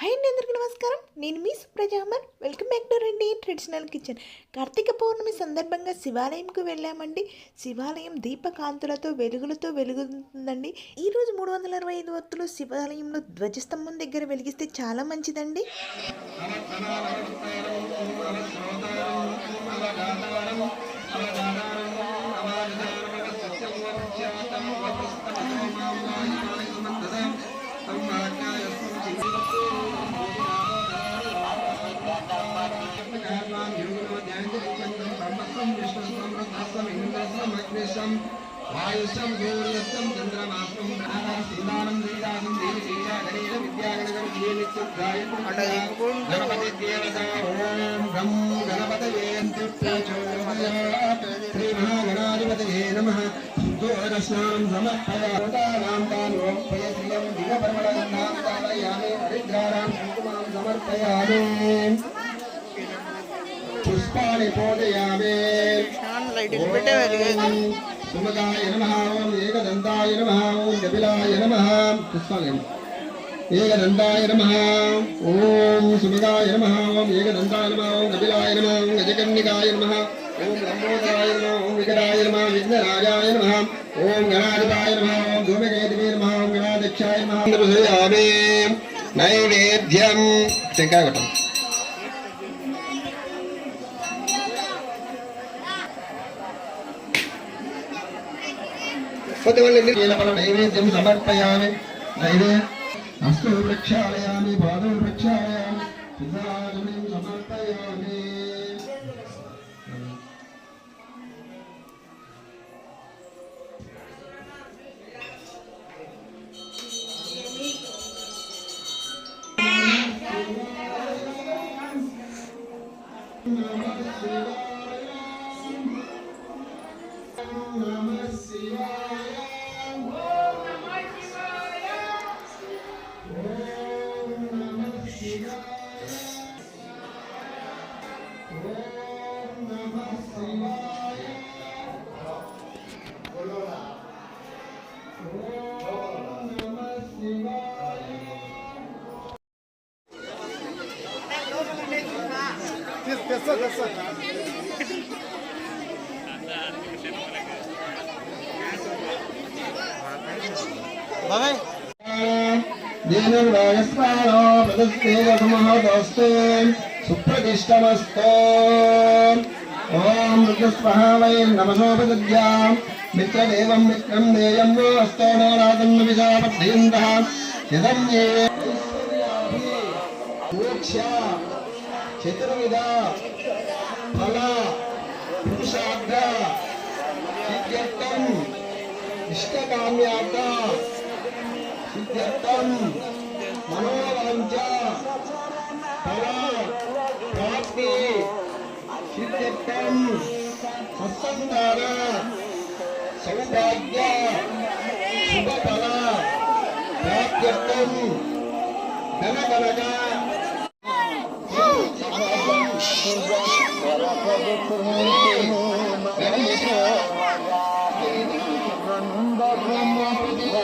High అండి అందరికీ నమస్కారం. నేను మీ సుప్రజామన్ వెల్కమ్ బ్యాక్ టు రండి ట్రెడిషనల్ కిచెన్. కార్తీక పౌర్ణమి సందర్భంగా శివాలయంకు వెళ్ళామండి. శివాలయం దీపకాంతులతో వెలుగులతో వెలుగుతుందండి. ఈరోజు మూడు వందల అరవై ఐదు వత్తులు శివాలయంలో ధ్వజస్తంభం దగ్గర వెలిగిస్తే చాలా మంచిదండి. ఆయుష్యం సూర్యస్తం చంద్రమాసం సీమానం శ్రీరామం దేవి శ్రీరా గణేశ విద్యాగణగం గణపతి దేవత ఓం గం గణపతయే శ్రీ మహాగణాధిపతయే నమ ఘోరస్నాం సమర్పయాం తానోపయ శ్రియం దిగపరమళగంధాం తాళయామి హరిద్రారాం కుంకుమాం సమర్పయామి పుష్పాణి పూజయామి ఓం సుమదాయ నమః ఓం ఏకదంతాయ నమః ఓం కపిలాయ నమః. పుష్పాలయం ఏకదంతాయ నమః ఓం సుమదాయ నమః ఓం ఏకదంతాయ నమః ఓం కపిలాయ నమః ఓం గజకర్ణికాయ నమః ఓం లంబోదరాయ నమః ఓం వికటాయ నమః విఘ్నరాజాయ నమః ఓం గణాధిపాయ నమః ఓం ధూమకేతువే నమః ఓం గణాధ్యక్షాయ నమః. నైవేద్యం. టెంకాయ కొట్టండి నైవేద్యం సమర్పయామి నైవే అస్తు ప్రక్షాళయామి పాదం ప్రక్షాళయామి సుధాజనం సమర్పయామి నమః శివాయ దీనుర్వాయస్వానో ప్రదస్తే సమహోదస్తే సుప్రతిష్టమస్తో. ఓం రుద్రస్వహ వై నమసోపద్యా మిత్రదేవం మిత్రం దేయం నో అస్తో నో రాజన్న విశాపద్యంతః యదం ఏ మోక్ష చతుర్విధ. ఫల పురుషార్థ సిద్ధ్యర్థం ఇష్టకామ్యార్థ సిద్ధ్యర్థం మనోవాంఛ ఫల ప్రాప్తి సిద్ధ్యర్థం సత్సంతాన సౌభాగ్య శుభఫల ప్రాప్త్యర్థం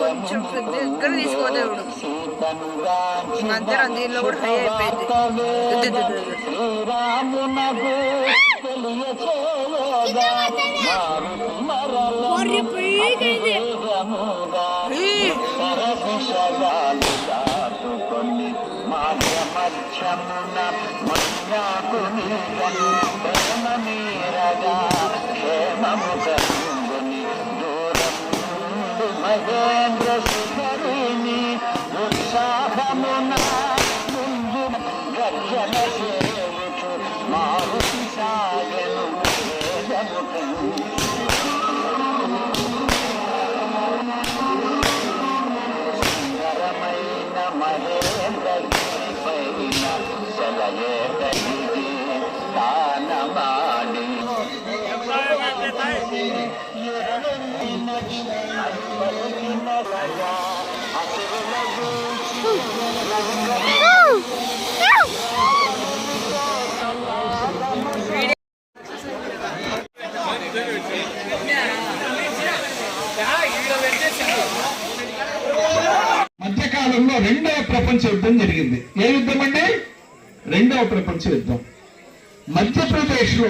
కొంచెం దగ్గర తీసుకోదేవుడు ఈ మధ్య దీనిలో కూడా హై అయిపోయింది శ్రీరామునకు తెలియచేయగా మధ్యమున ప్రేమ మీరగా క్షేమము దూరం. మహేంద్ర మధ్యకాలంలో రెండవ ప్రపంచ యుద్ధం జరిగింది. ఏ యుద్ధం అండి రెండవ ప్రపంచ యుద్ధం. మధ్యప్రదేశ్లో